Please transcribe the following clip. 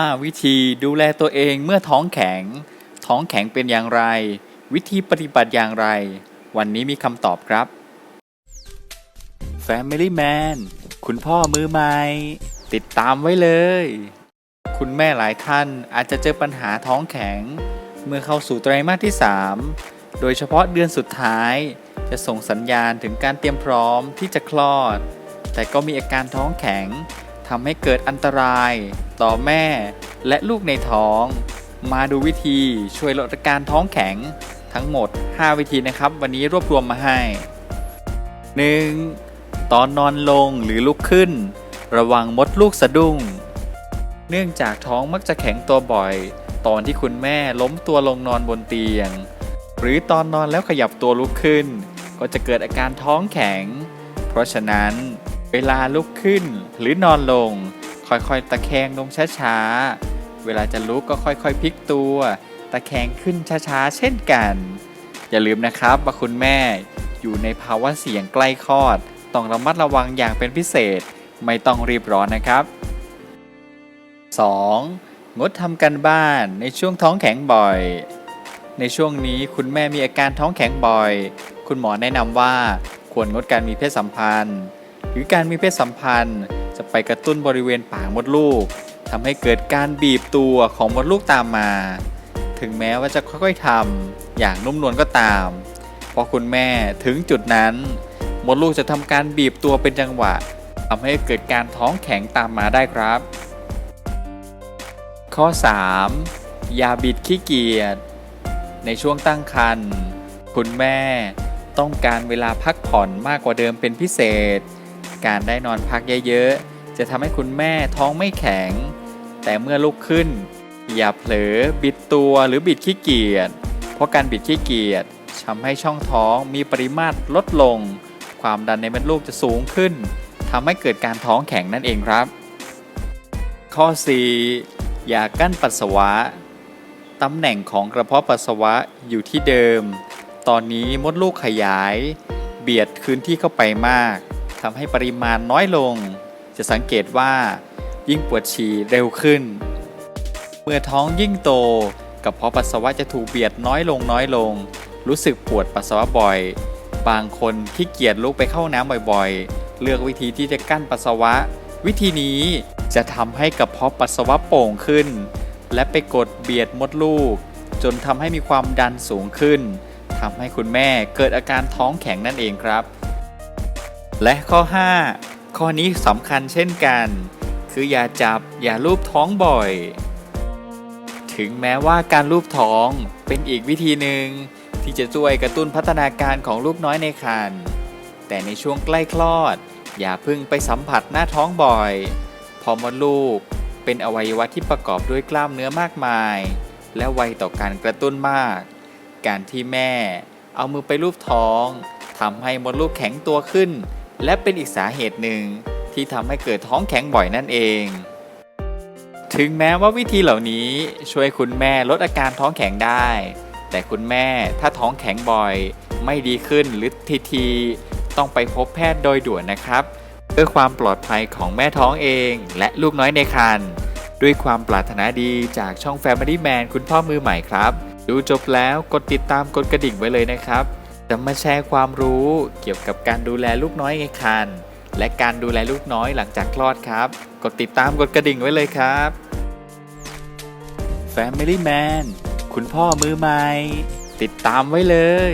5 วิธีดูแลตัวเองเมื่อท้องแข็ง ท้องแข็งเป็นอย่างไร วิธีปฏิบัติอย่างไร วันนี้มีคำตอบครับ Family Man คุณพ่อมือใหม่ ติดตามไว้เลย คุณแม่หลายท่านอาจจะเจอปัญหาท้องแข็ง เมื่อเข้าสู่ไตรมาสที่ 3 โดยเฉพาะเดือนสุดท้าย จะส่งสัญญาณถึงการเตรียมพร้อมที่จะคลอด แต่ก็มีอาการท้องแข็งทำให้เกิดอันตราย ต่อแม่ และลูกในท้อง มาดูวิธีช่วยลดอาการท้องแข็งทั้งหมด 5 วิธีนะครับ วันนี้รวบรวมมาให้ 1. ตอนนอนลงหรือลุกขึ้น ระวังมดลูกสะดุ้ง เนื่องจากท้องมักจะแข็งตัวบ่อย ตอนที่คุณแม่ล้มตัวลงนอนบนเตียง หรือตอนนอนแล้วขยับตัวลุกขึ้น ก็จะเกิดอาการท้องแข็ง เพราะฉะนั้น เวลาลุกขึ้นหรือนอนลง ค่อยๆ ตะแคงลงช้าๆ เวลาจะลุกก็ค่อยๆพลิกตัว ตะแคงขึ้นช้าๆ เช่นกัน อย่าลืมนะครับว่าคุณแม่อยู่ในภาวะเสี่ยงใกล้คลอด ต้องระมัดระวังอย่างเป็นพิเศษ ไม่ต้องรีบร้อนนะครับ 2. งดทำกันบ้านในช่วงท้องแข็งบ่อย ในช่วงนี้คุณแม่มีอาการท้องแข็งบ่อย คุณหมอแนะนำว่าควรงดการมีเพศสัมพันธ์ หรือการมีเพศสัมพันธ์ จะไปกระตุ้นบริเวณปากมดลูกทำให้เกิดการบีบตัวของมดลูกตามมา ถึงแม้ว่าจะค่อยๆทำอย่างนุ่มนวลก็ตาม พอคุณแม่ถึงจุดนั้น มดลูกจะทำการบีบตัวเป็นจังหวะทำให้เกิดการท้องแข็งตามมาได้ครับ ข้อ 3. อย่าบิดขี้เกียจในช่วงตั้งครรภ์คุณแม่ต้องการเวลาพักผ่อนมากกว่าเดิมเป็นพิเศษ การได้นอนพักเยอะๆ จะทำให้คุณแม่ท้องไม่แข็ง แต่เมื่อลุกขึ้น อย่าเผลอบิดตัวหรือบิดขี้เกียจ เพราะการบิดขี้เกียจทำให้ช่องท้องมีปริมาตรลดลง ความดันในมดลูกจะสูงขึ้นทำให้เกิดการท้องแข็งนั่นเองครับ ข้อ 4. อย่ากั้นปัสสาวะตำแหน่งของกระเพาะปัสสาวะอยู่ที่เดิม ตอนนี้มดลูกขยาย เบียดพื้นที่เข้าไปมาก ทำให้ปริมาณน้อยลง จะสังเกตว่ายิ่งปวดฉี่เร็วขึ้น เมื่อท้องยิ่งโตกระเพาะปัสสาวะจะถูกเบียดน้อยลงน้อยลง รู้สึกปวดปัสสาวะบ่อย บางคนขี้เกียจลุกไปเข้าน้ำบ่อยๆ เลือกวิธีที่จะกั้นปัสสาวะ วิธีนี้จะทำให้กระเพาะปัสสาวะโป่งขึ้น และไปกดเบียดมดลูก จนทำให้มีความดันสูงขึ้นทำให้คุณแม่เกิดอาการท้องแข็งนั่นเองครับ และข้อ 5 ข้อนี้สำคัญเช่นกัน คืออย่าจับอย่าลูบท้องบ่อย ถึงแม้ว่าการลูบท้องเป็นอีกวิธีหนึ่งที่จะช่วยกระตุ้นพัฒนาการของลูกน้อยในครรภ์แต่ในช่วงใกล้คลอด อย่าพิ่งไปสัมผัสหน้าท้องบ่อยเพอมดลูกเป็นอวัยวะที่ประกอบด้วยกล้ามเนื้อมากมาย และไวต่อการกระตุ้นมาก การที่แม่เอามือไปลูบท้องทำให้มดลูกแข็งตัวขึ้น และเป็นอีกสาเหตุหนึ่งที่ทำให้เกิดท้องแข็งบ่อยนั่นเอง ถึงแม้ว่าวิธีเหล่านี้ช่วยคุณแม่ลดอาการท้องแข็งได้ แต่คุณแม่ถ้าท้องแข็งบ่อย ไม่ดีขึ้นหรือทีที ต้องไปพบแพทย์โดยด่วนนะครับ เพื่อความปลอดภัยของแม่ท้องเองและลูกน้อยในครรภ์ด้วยความปรารถนาดีจากช่อง Family Man คุณพ่อมือใหม่ครับ ดูจบแล้วกดติดตามกดกระดิ่งไว้เลยนะครับ จะมาแชร์ความรู้เกี่ยวกับการดูแลลูกน้อยในครรภ์และการดูแลลูกน้อยหลังจากคลอดครับ กดติดตามกดกระดิ่งไว้เลยครับ Family Man คุณพ่อมือใหม่ ติดตามไว้เลย